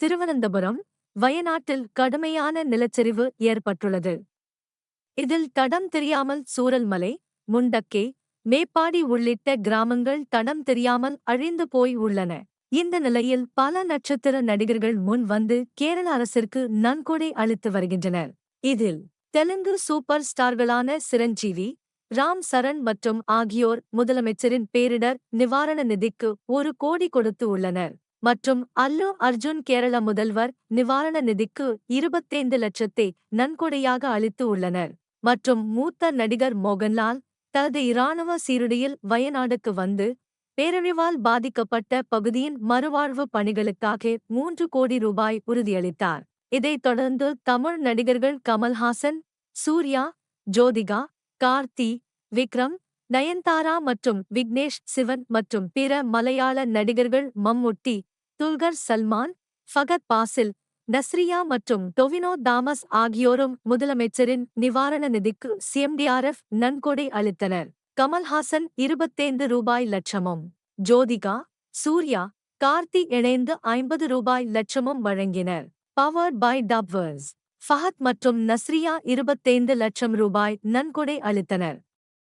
திருவனந்தபுரம் வயநாட்டில் கடுமையான நிலச்சரிவு ஏற்பட்டுள்ளது. இதில் தடம் தெரியாமல் சூரல்மலை முண்டக்கே மேப்பாடி உள்ளிட்ட கிராமங்கள் தடம் தெரியாமல் அழிந்து போய் உள்ளன. இந்த நிலையில் பல நட்சத்திர நடிகர்கள் முன் வந்து கேரள அரசிற்கு நன்கொடை அளித்து வருகின்றனர். இதில் தெலுங்கு சூப்பர் ஸ்டார்களான சிரஞ்சீவி ராம் சரண் மற்றும் ஆகியோர் முதலமைச்சரின் பேரிடர் நிவாரண நிதிக்கு ஒரு கோடி கொடுத்து உள்ளனர். மற்றும் அல்லு அர்ஜுன் கேரள முதல்வர் நிவாரண நிதிக்கு இருபத்தைந்து லட்சத்தை நன்கொடையாக அளித்து உள்ளனர். மற்றும் மூத்த நடிகர் மோகன்லால் தனது இராணுவ சீருடையில் வயநாடுக்கு வந்து பேரழிவால் பாதிக்கப்பட்ட பகுதியின் மறுவாழ்வு பணிகளுக்காக மூன்று கோடி ரூபாய் உறுதியளித்தார். இதைத் தொடர்ந்து தமிழ் நடிகர்கள் கமல்ஹாசன் சூர்யா ஜோதிகா கார்த்தி விக்ரம் நயன்தாரா மற்றும் விக்னேஷ் சிவன் மற்றும் பிற மலையாள நடிகர்கள் மம்முட்டி துல்கர் சல்மான் ஃபகத் பாசில் நஸ்ரியா மற்றும் டொவினோ தாமஸ் ஆகியோரும் முதலமைச்சரின் நிவாரண நிதிக்கு சிஎம்டிஆர்எஃப் நன்கொடை அளித்தனர். கமல்ஹாசன் இருபத்தைந்து ரூபாய் லட்சமும் ஜோதிகா சூர்யா கார்த்தி இணைந்து ஐம்பது ரூபாய் லட்சமும் வழங்கினர். பவர்ட் பை டப்வர்ஸ் ஃபஹத் மற்றும் நஸ்ரியா இருபத்தைந்து லட்சம் ரூபாய் நன்கொடை அளித்தனர்.